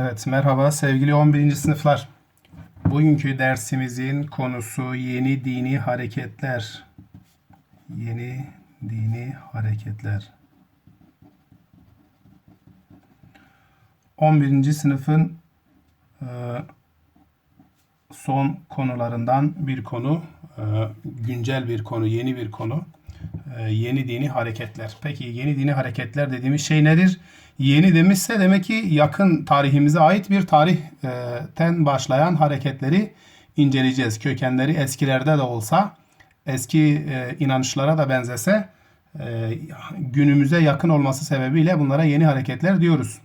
Evet, merhaba sevgili 11. sınıflar. Bugünkü dersimizin konusu yeni dini hareketler. Yeni dini hareketler. 11. sınıfın e, son konularından bir konu, e, güncel bir konu, yeni bir konu. E, yeni dini hareketler. Peki yeni dini hareketler dediğimiz şey nedir? Yeni demişse demek ki yakın tarihimize ait bir tarihten başlayan hareketleri inceleyeceğiz. Kökenleri eskilerde de olsa, eski e, inanışlara da benzese e, günümüze yakın olması sebebiyle bunlara yeni hareketler diyoruz.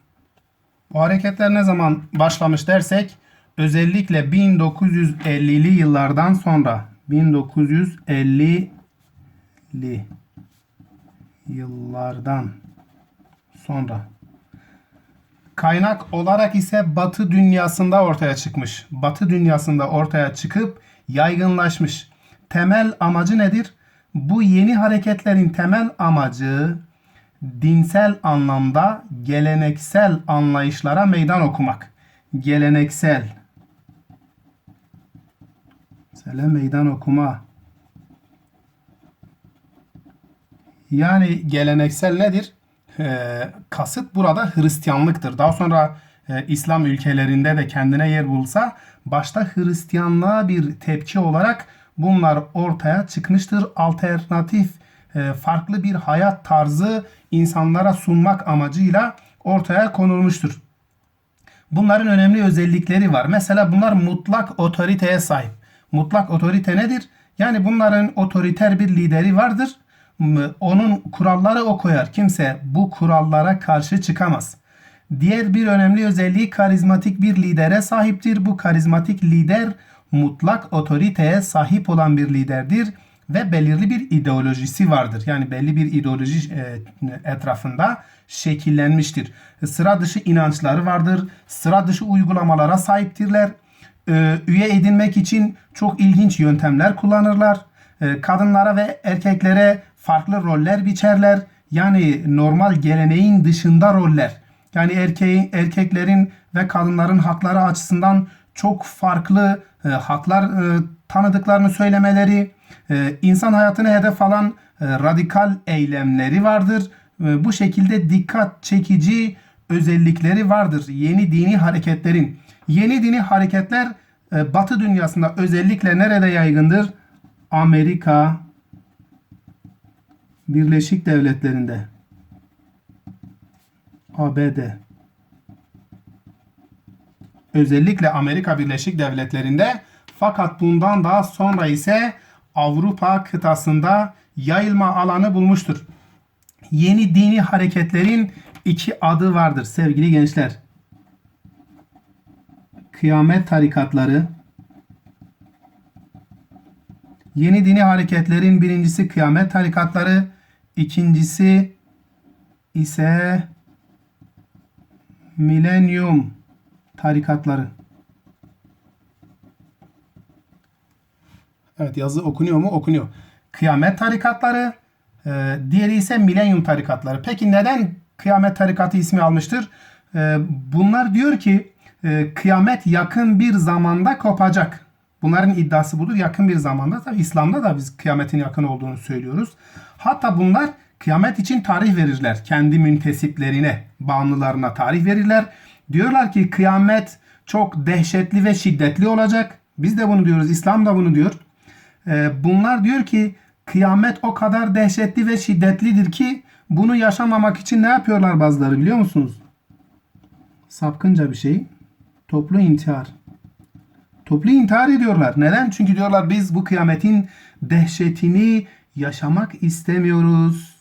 Bu hareketler ne zaman başlamış dersek özellikle 1950'li yıllardan sonra 1950'li yıllardan sonra kaynak olarak ise Batı dünyasında ortaya çıkmış. Batı dünyasında ortaya çıkıp yaygınlaşmış. Temel amacı nedir? Bu yeni hareketlerin temel amacı dinsel anlamda geleneksel anlayışlara meydan okumak. Geleneksel Mesela meydan okuma. Yani geleneksel nedir? Ee, kasıt burada Hristiyanlıktır. Daha sonra e, İslam ülkelerinde de kendine yer bulsa başta Hristiyanlığa bir tepki olarak bunlar ortaya çıkmıştır. Alternatif e, farklı bir hayat tarzı insanlara sunmak amacıyla ortaya konulmuştur. Bunların önemli özellikleri var. Mesela bunlar mutlak otoriteye sahip. Mutlak otorite nedir? Yani bunların otoriter bir lideri vardır. Onun kuralları o koyar. Kimse bu kurallara karşı çıkamaz. Diğer bir önemli özelliği karizmatik bir lidere sahiptir. Bu karizmatik lider mutlak otoriteye sahip olan bir liderdir ve belirli bir ideolojisi vardır. Yani belli bir ideoloji e, etrafında şekillenmiştir. Sıra dışı inançları vardır. Sıra dışı uygulamalara sahiptirler. E, üye edinmek için çok ilginç yöntemler kullanırlar. E, kadınlara ve erkeklere farklı roller biçerler. Yani normal geleneğin dışında roller. Yani erkeğin, erkeklerin ve kadınların hakları açısından çok farklı e, haklar e, tanıdıklarını söylemeleri, e, insan hayatını hedef alan e, radikal eylemleri vardır. E, bu şekilde dikkat çekici özellikleri vardır. Yeni dini hareketlerin. Yeni dini hareketler e, Batı dünyasında özellikle nerede yaygındır? Amerika Birleşik Devletleri'nde. ABD. Özellikle Amerika Birleşik Devletleri'nde fakat bundan daha sonra ise Avrupa kıtasında yayılma alanı bulmuştur. Yeni dini hareketlerin iki adı vardır sevgili gençler. Kıyamet tarikatları. Yeni dini hareketlerin birincisi kıyamet tarikatları, ikincisi ise milenyum tarikatları. Evet yazı okunuyor mu? Okunuyor. Kıyamet tarikatları, e, diğeri ise milenyum tarikatları. Peki neden kıyamet tarikatı ismi almıştır? E, bunlar diyor ki e, kıyamet yakın bir zamanda kopacak. Bunların iddiası budur. Yakın bir zamanda. Tabi İslam'da da biz kıyametin yakın olduğunu söylüyoruz. Hatta bunlar kıyamet için tarih verirler. Kendi müntesiplerine, bağımlılarına tarih verirler. Diyorlar ki kıyamet çok dehşetli ve şiddetli olacak. Biz de bunu diyoruz. İslam da bunu diyor. Ee, bunlar diyor ki kıyamet o kadar dehşetli ve şiddetlidir ki bunu yaşamamak için ne yapıyorlar bazıları biliyor musunuz? Sapkınca bir şey. Toplu intihar. Toplu intihar ediyorlar. Neden? Çünkü diyorlar biz bu kıyametin dehşetini yaşamak istemiyoruz.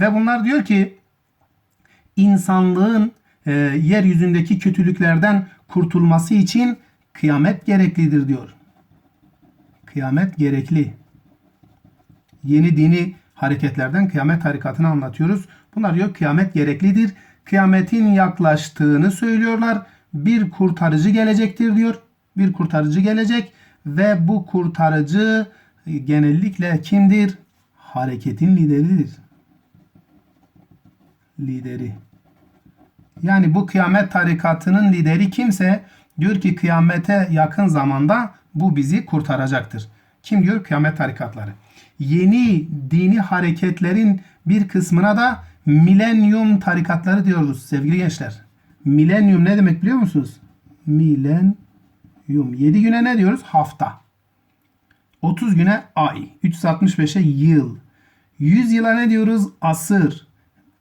Ve bunlar diyor ki insanlığın e, yeryüzündeki kötülüklerden kurtulması için kıyamet gereklidir diyor. Kıyamet gerekli. Yeni dini hareketlerden kıyamet harikatını anlatıyoruz. Bunlar diyor kıyamet gereklidir. Kıyametin yaklaştığını söylüyorlar. Bir kurtarıcı gelecektir diyor. Bir kurtarıcı gelecek ve bu kurtarıcı genellikle kimdir? Hareketin lideridir. Lideri. Yani bu kıyamet tarikatının lideri kimse diyor ki kıyamete yakın zamanda bu bizi kurtaracaktır. Kim diyor? Kıyamet tarikatları. Yeni dini hareketlerin bir kısmına da milenyum tarikatları diyoruz sevgili gençler. Milenyum ne demek biliyor musunuz? Milenyum. 7 güne ne diyoruz? Hafta. 30 güne ay. 365'e yıl. 100 yıla ne diyoruz? Asır.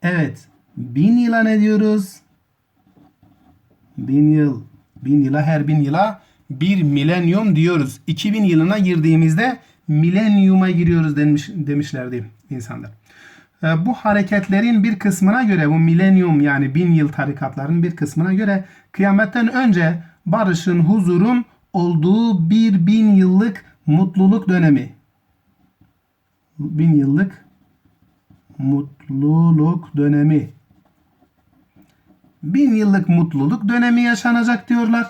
Evet. 1000 yıla ne diyoruz? 1000 yıl. 1000 yıla her 1000 yıla bir milenyum diyoruz. 2000 yılına girdiğimizde milenyuma giriyoruz demiş, demişlerdi insanlar. E, Bu hareketlerin bir kısmına göre bu milenyum yani bin yıl tarikatların bir kısmına göre kıyametten önce barışın, huzurun olduğu bir bin yıllık mutluluk dönemi. Bin yıllık mutluluk dönemi. Bin yıllık mutluluk dönemi yaşanacak diyorlar.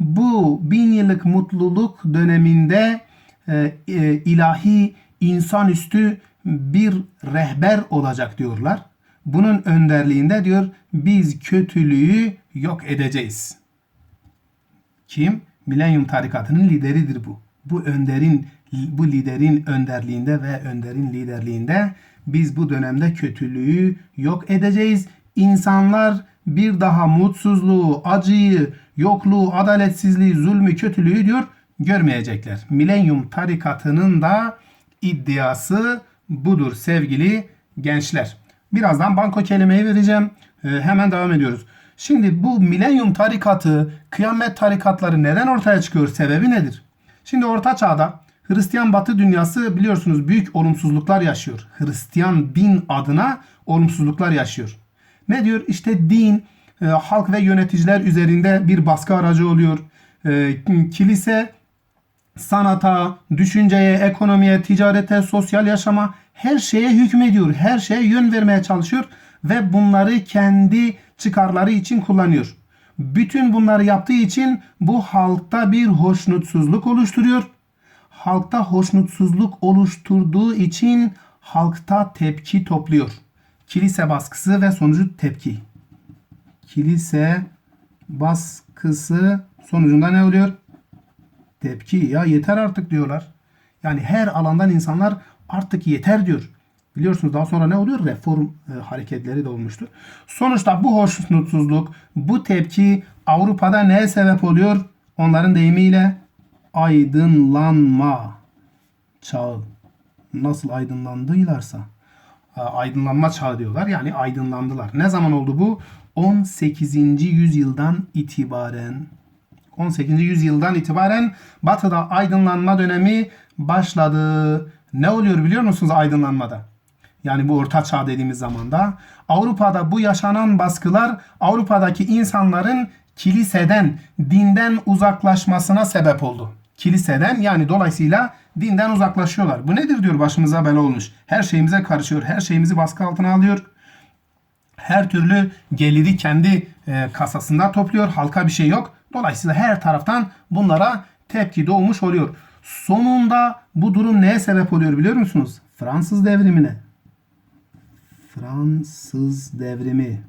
Bu bin yıllık mutluluk döneminde e, e, ilahi insanüstü bir rehber olacak diyorlar. Bunun önderliğinde diyor biz kötülüğü yok edeceğiz. Kim? Milenyum tarikatının lideridir bu. Bu önderin bu liderin önderliğinde ve önderin liderliğinde biz bu dönemde kötülüğü yok edeceğiz. İnsanlar bir daha mutsuzluğu, acıyı, yokluğu, adaletsizliği, zulmü, kötülüğü diyor görmeyecekler. Milenyum tarikatının da iddiası budur sevgili gençler. Birazdan banko kelimeyi vereceğim. Ee, hemen devam ediyoruz. Şimdi bu milenyum tarikatı, kıyamet tarikatları neden ortaya çıkıyor? Sebebi nedir? Şimdi orta çağda Hristiyan Batı dünyası biliyorsunuz büyük olumsuzluklar yaşıyor. Hristiyan din adına olumsuzluklar yaşıyor. Ne diyor? İşte din e, halk ve yöneticiler üzerinde bir baskı aracı oluyor. E, kilise sanata, düşünceye, ekonomiye, ticarete, sosyal yaşama her şeye hükmediyor. Her şeye yön vermeye çalışıyor ve bunları kendi çıkarları için kullanıyor. Bütün bunları yaptığı için bu halkta bir hoşnutsuzluk oluşturuyor. Halkta hoşnutsuzluk oluşturduğu için halkta tepki topluyor. Kilise baskısı ve sonucu tepki. Kilise baskısı sonucunda ne oluyor? Tepki. Ya yeter artık diyorlar. Yani her alandan insanlar artık yeter diyor. Biliyorsunuz daha sonra ne oluyor? Reform e, hareketleri de olmuştur. Sonuçta bu hoşnutsuzluk, bu tepki Avrupa'da neye sebep oluyor? Onların deyimiyle aydınlanma çağı. Nasıl aydınlandıylarsa e, aydınlanma çağı diyorlar. Yani aydınlandılar. Ne zaman oldu bu? 18. yüzyıldan itibaren 18. yüzyıldan itibaren Batı'da aydınlanma dönemi başladı. Ne oluyor biliyor musunuz aydınlanmada? Yani bu orta çağ dediğimiz zamanda Avrupa'da bu yaşanan baskılar Avrupa'daki insanların kiliseden, dinden uzaklaşmasına sebep oldu. Kiliseden yani dolayısıyla dinden uzaklaşıyorlar. Bu nedir diyor başımıza bela olmuş. Her şeyimize karışıyor. Her şeyimizi baskı altına alıyor. Her türlü geliri kendi e, kasasında topluyor. Halka bir şey yok. Dolayısıyla her taraftan bunlara tepki doğmuş oluyor. Sonunda bu durum neye sebep oluyor biliyor musunuz? Fransız devrimine. Fransız devrimi.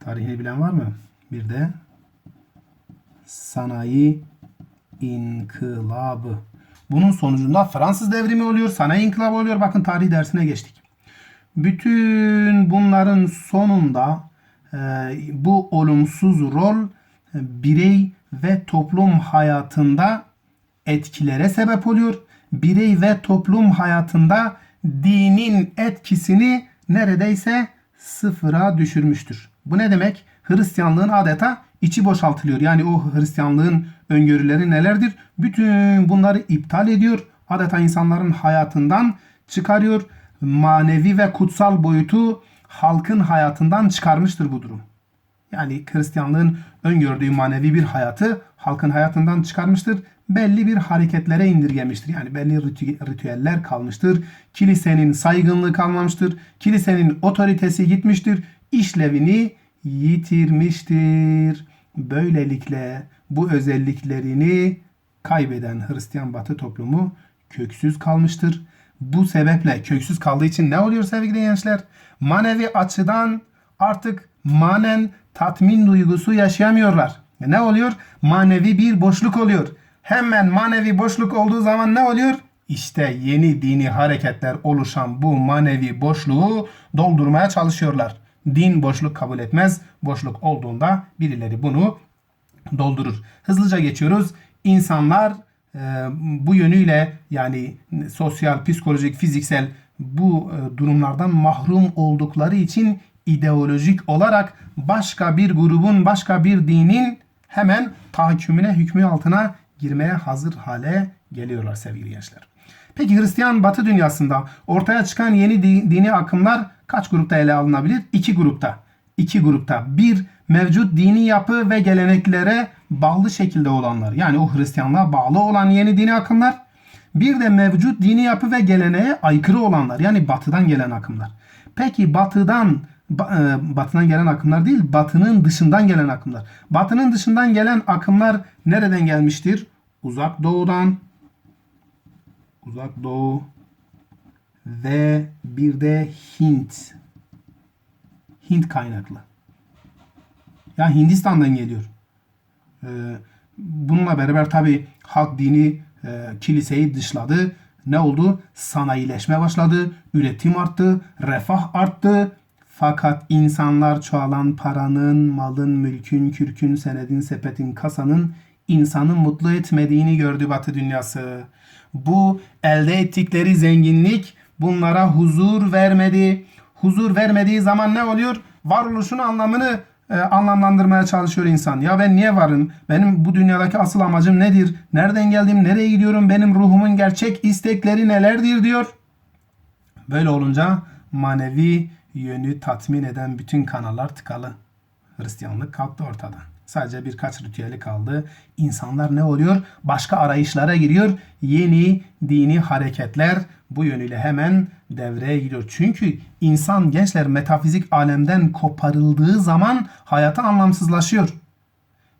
Tarihini bilen var mı? Bir de sanayi inkılabı. Bunun sonucunda Fransız devrimi oluyor, sanayi inkılabı oluyor. Bakın tarih dersine geçtik. Bütün bunların sonunda e, bu olumsuz rol e, birey ve toplum hayatında etkilere sebep oluyor. Birey ve toplum hayatında dinin etkisini neredeyse sıfıra düşürmüştür. Bu ne demek? Hristiyanlığın adeta içi boşaltılıyor. Yani o Hristiyanlığın öngörüleri nelerdir? Bütün bunları iptal ediyor. Adeta insanların hayatından çıkarıyor. Manevi ve kutsal boyutu halkın hayatından çıkarmıştır bu durum. Yani Hristiyanlığın öngördüğü manevi bir hayatı halkın hayatından çıkarmıştır. Belli bir hareketlere indirgemiştir. Yani belli ritü- ritüeller kalmıştır. Kilisenin saygınlığı kalmamıştır. Kilisenin otoritesi gitmiştir. İşlevini yitirmiştir. Böylelikle bu özelliklerini kaybeden Hristiyan Batı toplumu köksüz kalmıştır. Bu sebeple köksüz kaldığı için ne oluyor sevgili gençler? Manevi açıdan artık manen tatmin duygusu yaşayamıyorlar. Ne oluyor? Manevi bir boşluk oluyor. Hemen manevi boşluk olduğu zaman ne oluyor? İşte yeni dini hareketler oluşan bu manevi boşluğu doldurmaya çalışıyorlar. Din boşluk kabul etmez. Boşluk olduğunda birileri bunu doldurur. Hızlıca geçiyoruz. İnsanlar e, bu yönüyle yani sosyal, psikolojik, fiziksel bu e, durumlardan mahrum oldukları için ideolojik olarak başka bir grubun, başka bir dinin hemen tahakkümüne, hükmü altına girmeye hazır hale geliyorlar sevgili gençler. Peki Hristiyan Batı dünyasında ortaya çıkan yeni di- dini akımlar kaç grupta ele alınabilir? İki grupta. İki grupta. Bir, mevcut dini yapı ve geleneklere bağlı şekilde olanlar. Yani o Hristiyanlığa bağlı olan yeni dini akımlar. Bir de mevcut dini yapı ve geleneğe aykırı olanlar. Yani batıdan gelen akımlar. Peki batıdan ba- batıdan gelen akımlar değil, batının dışından gelen akımlar. Batının dışından gelen akımlar nereden gelmiştir? Uzak doğudan, uzak doğu ve bir de Hint. Hint kaynaklı. Ya Hindistan'dan geliyor. Ee, bununla beraber tabi halk dini e, kiliseyi dışladı. Ne oldu? Sanayileşme başladı. Üretim arttı. Refah arttı. Fakat insanlar çoğalan paranın, malın, mülkün, kürkün, senedin, sepetin, kasanın insanı mutlu etmediğini gördü Batı dünyası. Bu elde ettikleri zenginlik bunlara huzur vermedi. Huzur vermediği zaman ne oluyor? Varoluşun anlamını e, anlamlandırmaya çalışıyor insan. Ya ben niye varım? Benim bu dünyadaki asıl amacım nedir? Nereden geldim? Nereye gidiyorum? Benim ruhumun gerçek istekleri nelerdir diyor. Böyle olunca manevi yönü tatmin eden bütün kanallar tıkalı. Hristiyanlık kalktı ortadan. Sadece birkaç ritüeli kaldı. İnsanlar ne oluyor? Başka arayışlara giriyor. Yeni dini hareketler bu yönüyle hemen devreye giriyor. Çünkü insan gençler metafizik alemden koparıldığı zaman hayatı anlamsızlaşıyor.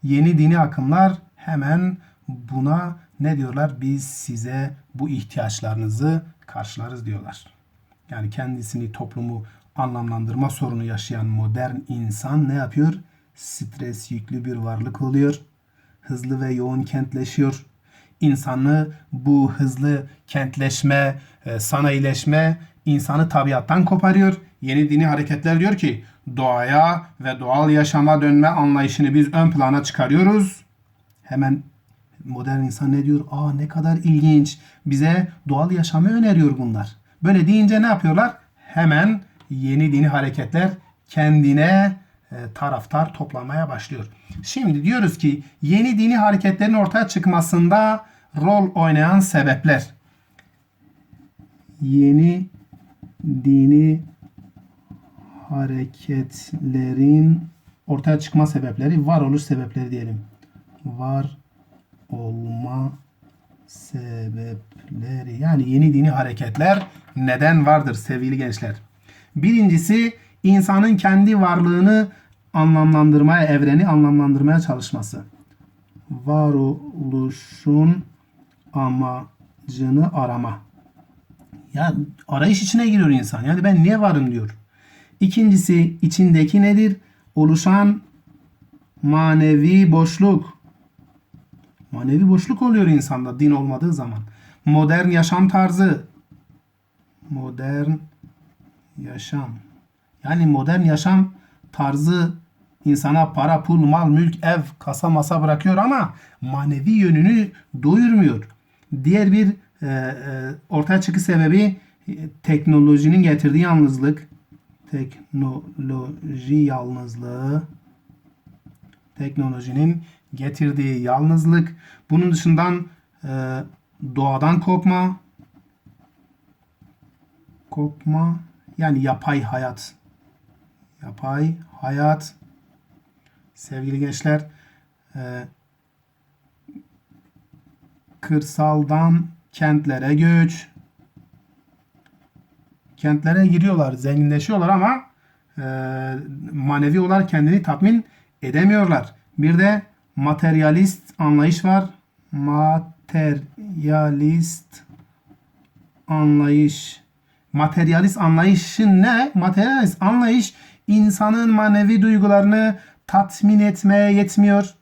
Yeni dini akımlar hemen buna ne diyorlar? Biz size bu ihtiyaçlarınızı karşılarız diyorlar. Yani kendisini toplumu anlamlandırma sorunu yaşayan modern insan ne yapıyor? Stres yüklü bir varlık oluyor. Hızlı ve yoğun kentleşiyor. İnsanı bu hızlı kentleşme, e, sanayileşme insanı tabiattan koparıyor. Yeni dini hareketler diyor ki doğaya ve doğal yaşama dönme anlayışını biz ön plana çıkarıyoruz. Hemen modern insan ne diyor? Aa ne kadar ilginç. Bize doğal yaşamı öneriyor bunlar. Böyle deyince ne yapıyorlar? Hemen yeni dini hareketler kendine e, taraftar toplamaya başlıyor. Şimdi diyoruz ki yeni dini hareketlerin ortaya çıkmasında rol oynayan sebepler. Yeni dini hareketlerin ortaya çıkma sebepleri, varoluş sebepleri diyelim. Var olma sebepleri. Yani yeni dini hareketler neden vardır sevgili gençler? Birincisi insanın kendi varlığını anlamlandırmaya, evreni anlamlandırmaya çalışması. Varoluşun amacını arama. Ya arayış içine giriyor insan. Yani ben niye varım diyor. İkincisi içindeki nedir? Oluşan manevi boşluk. Manevi boşluk oluyor insanda din olmadığı zaman. Modern yaşam tarzı. Modern yaşam. Yani modern yaşam tarzı insana para, pul, mal, mülk, ev, kasa, masa bırakıyor ama manevi yönünü doyurmuyor. Diğer bir e, e, ortaya çıkış sebebi e, teknolojinin getirdiği yalnızlık. Teknoloji yalnızlığı. Teknolojinin getirdiği yalnızlık. Bunun dışından e, doğadan kopma. Kopma. Yani yapay hayat. Yapay hayat. Sevgili gençler, e, kırsaldan kentlere göç. Kentlere giriyorlar, zenginleşiyorlar ama e, manevi olarak kendini tatmin edemiyorlar. Bir de materyalist anlayış var. Materyalist anlayış. Materyalist anlayışın ne? Materyalist anlayış insanın manevi duygularını tatmin etmeye yetmiyor.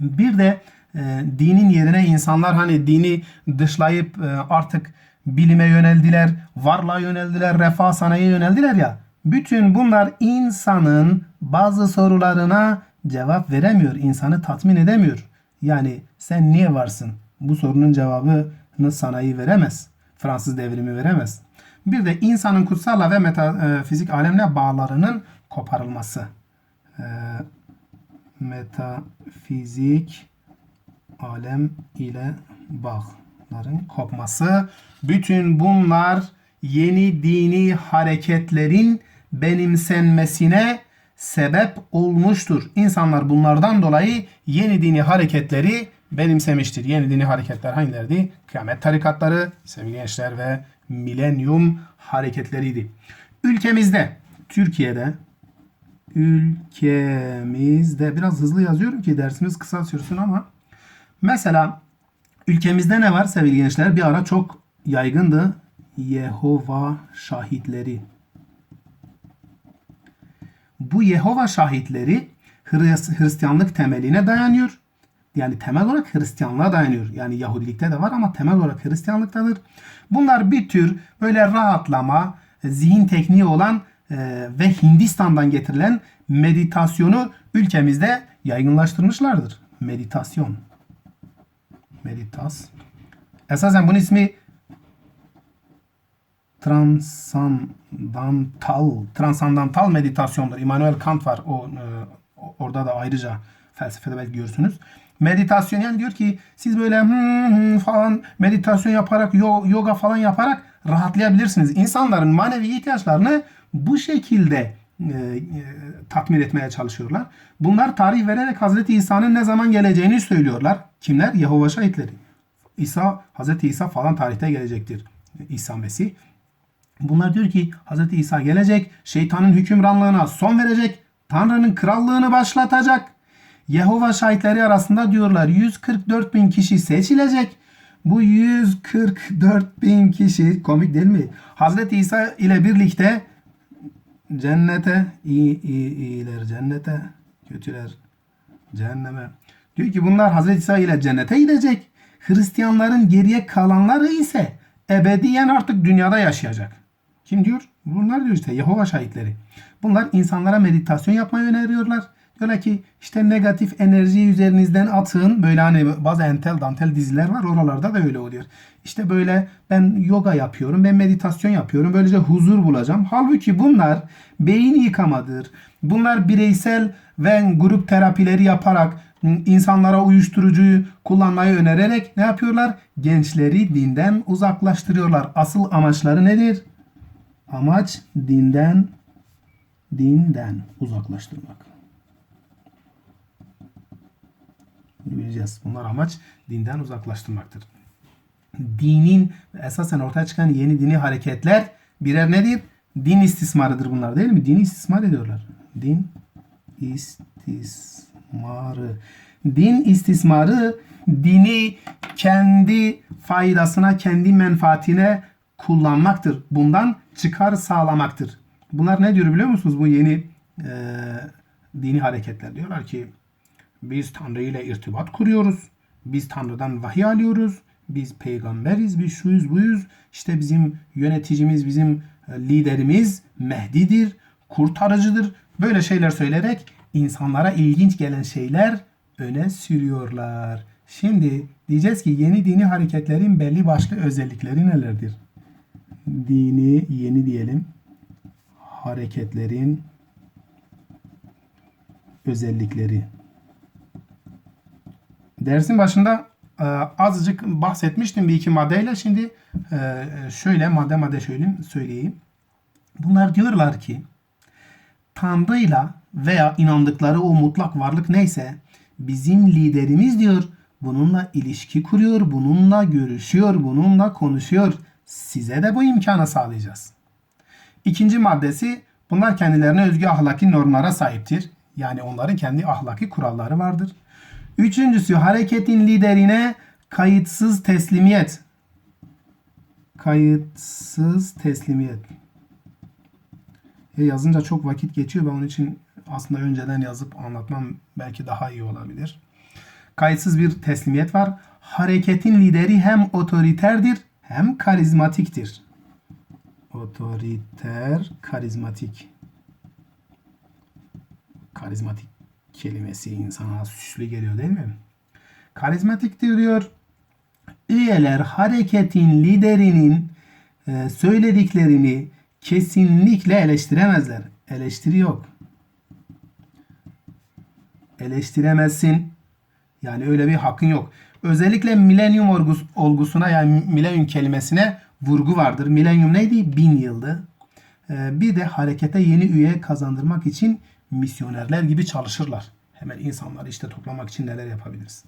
Bir de e, dinin yerine insanlar hani dini dışlayıp e, artık bilime yöneldiler, varlığa yöneldiler, refah sanayiye yöneldiler ya. Bütün bunlar insanın bazı sorularına cevap veremiyor, insanı tatmin edemiyor. Yani sen niye varsın? Bu sorunun cevabını sanayi veremez. Fransız devrimi veremez. Bir de insanın kutsalla ve metafizik alemle bağlarının koparılması. E, metafizik alem ile bağların kopması. Bütün bunlar yeni dini hareketlerin benimsenmesine sebep olmuştur. İnsanlar bunlardan dolayı yeni dini hareketleri benimsemiştir. Yeni dini hareketler hangilerdi? Kıyamet tarikatları, sevgili gençler ve milenyum hareketleriydi. Ülkemizde, Türkiye'de ülkemizde biraz hızlı yazıyorum ki dersimiz kısa sürsün ama mesela ülkemizde ne var sevgili gençler? Bir ara çok yaygındı. Yehova şahitleri. Bu Yehova şahitleri Hristiyanlık temeline dayanıyor. Yani temel olarak Hristiyanlığa dayanıyor. Yani Yahudilikte de var ama temel olarak Hristiyanlıktadır. Bunlar bir tür böyle rahatlama, zihin tekniği olan e, ve Hindistan'dan getirilen meditasyonu ülkemizde yaygınlaştırmışlardır. Meditasyon. Meditas. Esasen bunun ismi transandantal, transandantal meditasyondur. Immanuel Kant var. O e, orada da ayrıca felsefede belki görürsünüz. Meditasyon yani diyor ki siz böyle hmm, falan meditasyon yaparak yoga falan yaparak rahatlayabilirsiniz. İnsanların manevi ihtiyaçlarını bu şekilde e, e, tatmin etmeye çalışıyorlar. Bunlar tarih vererek Hazreti İsa'nın ne zaman geleceğini söylüyorlar. Kimler? Yehova şahitleri. İsa, Hazreti İsa falan tarihte gelecektir. İsa Mesih. Bunlar diyor ki Hazreti İsa gelecek, şeytanın hükümranlığına son verecek, Tanrı'nın krallığını başlatacak. Yehova şahitleri arasında diyorlar 144 bin kişi seçilecek. Bu 144 bin kişi komik değil mi? Hazreti İsa ile birlikte cennete iyi, iyi iyiler cennete kötüler cehenneme. Diyor ki bunlar Hazreti İsa ile cennete gidecek. Hristiyanların geriye kalanları ise ebediyen artık dünyada yaşayacak. Kim diyor? Bunlar diyor işte Yehova şahitleri. Bunlar insanlara meditasyon yapmayı öneriyorlar. Diyorlar ki işte negatif enerjiyi üzerinizden atın. Böyle hani bazı entel dantel diziler var. Oralarda da öyle oluyor. İşte böyle ben yoga yapıyorum. Ben meditasyon yapıyorum. Böylece huzur bulacağım. Halbuki bunlar beyin yıkamadır. Bunlar bireysel ve grup terapileri yaparak insanlara uyuşturucuyu kullanmayı önererek ne yapıyorlar? Gençleri dinden uzaklaştırıyorlar. Asıl amaçları nedir? Amaç dinden dinden uzaklaştırmak. Bileceğiz. Bunlar amaç dinden uzaklaştırmaktır. Dinin esasen ortaya çıkan yeni dini hareketler birer nedir? Din istismarıdır bunlar değil mi? Dini istismar ediyorlar. Din istismarı. Din istismarı dini kendi faydasına, kendi menfaatine kullanmaktır. Bundan çıkar sağlamaktır. Bunlar ne diyor biliyor musunuz? Bu yeni e, dini hareketler diyorlar ki biz Tanrı ile irtibat kuruyoruz. Biz Tanrı'dan vahiy alıyoruz. Biz peygamberiz, biz şuyuz buyuz. İşte bizim yöneticimiz, bizim e, liderimiz Mehdi'dir, kurtarıcıdır. Böyle şeyler söyleyerek insanlara ilginç gelen şeyler öne sürüyorlar. Şimdi diyeceğiz ki yeni dini hareketlerin belli başlı özellikleri nelerdir? Dini yeni diyelim hareketlerin özellikleri. Dersin başında e, azıcık bahsetmiştim bir iki maddeyle. Şimdi e, şöyle madde madde söyleyeyim, söyleyeyim. Bunlar diyorlar ki Tanrı'yla veya inandıkları o mutlak varlık neyse bizim liderimiz diyor bununla ilişki kuruyor, bununla görüşüyor, bununla konuşuyor. Size de bu imkanı sağlayacağız. İkinci maddesi bunlar kendilerine özgü ahlaki normlara sahiptir. Yani onların kendi ahlaki kuralları vardır. Üçüncüsü hareketin liderine kayıtsız teslimiyet. Kayıtsız teslimiyet. E, yazınca çok vakit geçiyor. Ben onun için aslında önceden yazıp anlatmam belki daha iyi olabilir. Kayıtsız bir teslimiyet var. Hareketin lideri hem otoriterdir hem karizmatiktir. Otoriter, karizmatik. Karizmatik kelimesi insana süslü geliyor değil mi? Karizmatiktir diyor. Üyeler hareketin liderinin e, söylediklerini kesinlikle eleştiremezler. Eleştiri yok. Eleştiremezsin. Yani öyle bir hakkın yok. Özellikle milenyum olgus- olgusuna yani milenyum kelimesine vurgu vardır. Milenyum neydi? Bin yıldı. Ee, bir de harekete yeni üye kazandırmak için misyonerler gibi çalışırlar. Hemen insanları işte toplamak için neler yapabiliriz.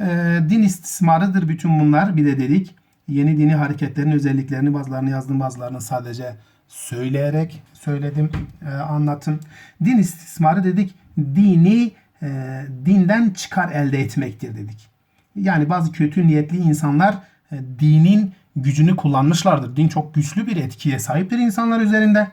Ee, din istismarıdır bütün bunlar. Bir de dedik yeni dini hareketlerin özelliklerini bazılarını yazdım bazılarını sadece söyleyerek söyledim e, anlattım. Din istismarı dedik dini e, dinden çıkar elde etmektir dedik. Yani bazı kötü niyetli insanlar e, dinin gücünü kullanmışlardır. Din çok güçlü bir etkiye sahiptir insanlar üzerinde.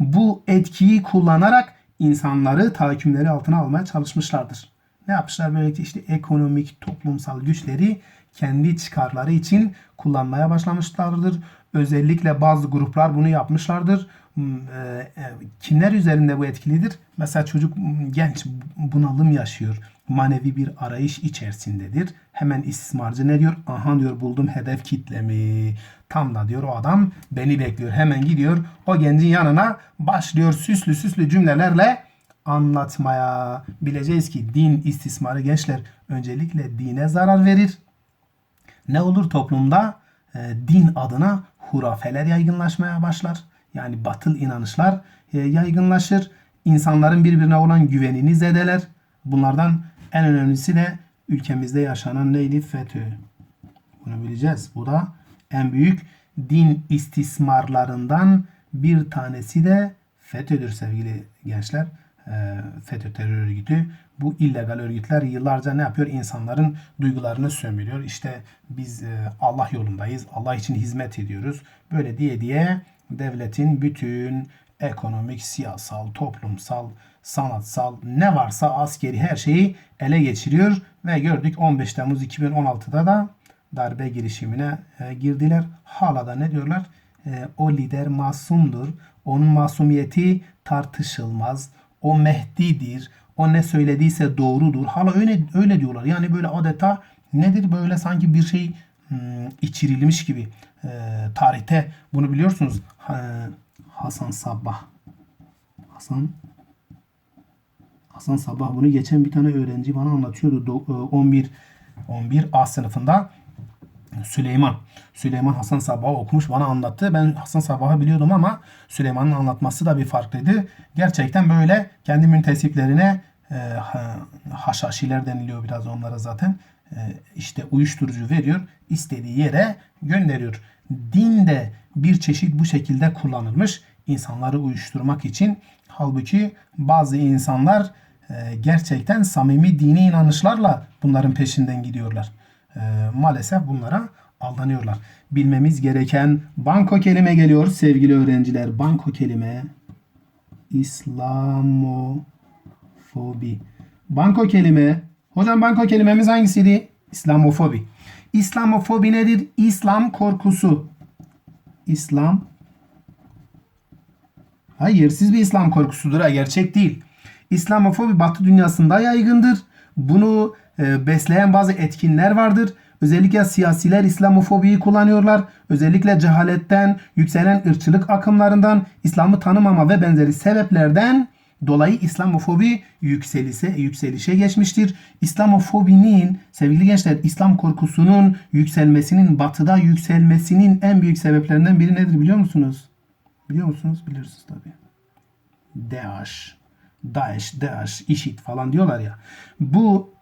Bu etkiyi kullanarak insanları tahakkümleri altına almaya çalışmışlardır. Ne yapmışlar? Böylelikle işte ekonomik, toplumsal güçleri kendi çıkarları için kullanmaya başlamışlardır. Özellikle bazı gruplar bunu yapmışlardır. Hmm, e, e, Kimler üzerinde bu etkilidir? Mesela çocuk hmm, genç bunalım yaşıyor. Manevi bir arayış içerisindedir. Hemen istismarcı ne diyor? Aha diyor buldum hedef kitlemi. Tam da diyor o adam beni bekliyor. Hemen gidiyor o gencin yanına başlıyor süslü süslü cümlelerle anlatmaya. Bileceğiz ki din istismarı gençler öncelikle dine zarar verir. Ne olur toplumda? E, din adına hurafeler yaygınlaşmaya başlar. Yani batıl inanışlar e, yaygınlaşır. İnsanların birbirine olan güvenini zedeler. Bunlardan en önemlisi de ülkemizde yaşanan neydi? FETÖ. Bunu bileceğiz. Bu da en büyük din istismarlarından bir tanesi de FETÖ'dür sevgili gençler. E, FETÖ terör örgütü. Bu illegal örgütler yıllarca ne yapıyor? İnsanların duygularını sömürüyor. İşte biz e, Allah yolundayız. Allah için hizmet ediyoruz. Böyle diye diye devletin bütün ekonomik, siyasal, toplumsal, sanatsal ne varsa askeri her şeyi ele geçiriyor ve gördük 15 Temmuz 2016'da da darbe girişimine e, girdiler. Hala da ne diyorlar? E, o lider masumdur. Onun masumiyeti tartışılmaz. O Mehdi'dir. O ne söylediyse doğrudur. Hala öyle öyle diyorlar. Yani böyle adeta nedir böyle sanki bir şey hmm, içirilmiş gibi. E, tarihte bunu biliyorsunuz. Ha, Hasan Sabbah. Hasan Hasan Sabah bunu geçen bir tane öğrenci bana anlatıyordu. Do- e, 11 11 A sınıfında Süleyman. Süleyman Hasan Sabah'ı okumuş bana anlattı. Ben Hasan Sabah'ı biliyordum ama Süleyman'ın anlatması da bir farklıydı. Gerçekten böyle kendi müntesiplerine e, ha- haşhaşiler deniliyor biraz onlara zaten. E, işte uyuşturucu veriyor. istediği yere gönderiyor. Din de bir çeşit bu şekilde kullanılmış. insanları uyuşturmak için. Halbuki bazı insanlar e, gerçekten samimi dini inanışlarla bunların peşinden gidiyorlar. E, maalesef bunlara aldanıyorlar. Bilmemiz gereken banko kelime geliyor sevgili öğrenciler. Banko kelime İslamofobi. Banko kelime. Hocam banko kelimemiz hangisiydi? İslamofobi. İslamofobi nedir? İslam korkusu. İslam Hayır, siz bir İslam korkusudur ha, gerçek değil. İslamofobi Batı dünyasında yaygındır. Bunu e, besleyen bazı etkinler vardır. Özellikle siyasiler İslamofobiyi kullanıyorlar. Özellikle cehaletten, yükselen ırkçılık akımlarından, İslam'ı tanımama ve benzeri sebeplerden dolayı İslamofobi yükselişe, yükselişe geçmiştir. İslamofobinin, sevgili gençler, İslam korkusunun yükselmesinin, batıda yükselmesinin en büyük sebeplerinden biri nedir biliyor musunuz? Biliyor musunuz? Bilirsiniz tabii. DAEŞ, DAEŞ, DAEŞ, IŞİD falan diyorlar ya. Bu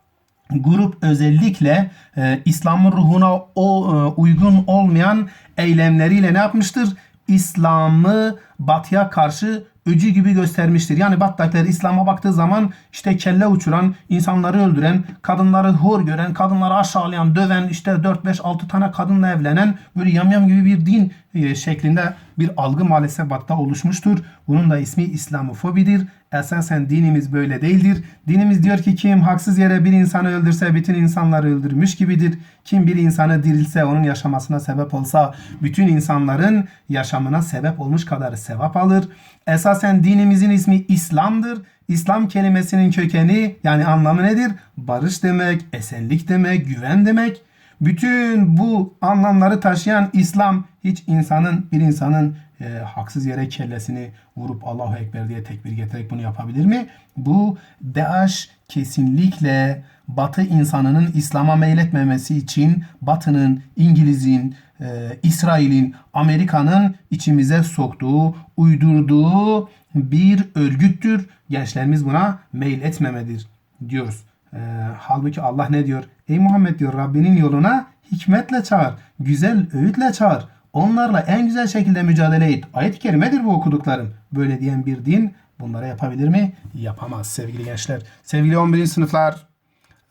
grup özellikle e, İslam'ın ruhuna o, e, uygun olmayan eylemleriyle ne yapmıştır? İslam'ı batıya karşı öcü gibi göstermiştir. Yani Batı'dakiler İslam'a baktığı zaman işte kelle uçuran, insanları öldüren, kadınları hor gören, kadınları aşağılayan, döven, işte 4-5-6 tane kadınla evlenen böyle yamyam gibi bir din şeklinde bir algı maalesef batıda oluşmuştur. Bunun da ismi İslamofobidir. Esasen dinimiz böyle değildir. Dinimiz diyor ki kim haksız yere bir insanı öldürse bütün insanları öldürmüş gibidir. Kim bir insanı dirilse onun yaşamasına sebep olsa bütün insanların yaşamına sebep olmuş kadar sevap alır. Esasen dinimizin ismi İslam'dır. İslam kelimesinin kökeni yani anlamı nedir? Barış demek, esenlik demek, güven demek. Bütün bu anlamları taşıyan İslam hiç insanın bir insanın e, haksız yere kellesini vurup Allahu Ekber diye tekbir getirerek bunu yapabilir mi? Bu DAEŞ kesinlikle Batı insanının İslam'a meyletmemesi için Batı'nın, İngiliz'in, e, İsrail'in, Amerika'nın içimize soktuğu, uydurduğu bir örgüttür. Gençlerimiz buna meyil etmemedir diyoruz. E, halbuki Allah ne diyor? Ey Muhammed diyor Rabbinin yoluna hikmetle çağır, güzel öğütle çağır. Onlarla en güzel şekilde mücadele et. Ayet-i kerimedir bu okuduklarım. Böyle diyen bir din bunlara yapabilir mi? Yapamaz sevgili gençler. Sevgili 11. sınıflar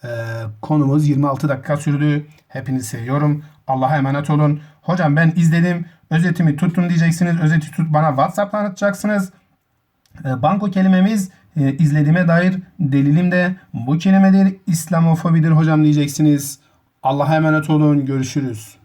ee, konumuz 26 dakika sürdü. Hepinizi seviyorum. Allah'a emanet olun. Hocam ben izledim. Özetimi tuttum diyeceksiniz. Özeti tut bana WhatsApp'tan atacaksınız. Ee, banko kelimemiz e, izlediğime dair delilim de bu kelimedir. İslamofobidir hocam diyeceksiniz. Allah'a emanet olun. Görüşürüz.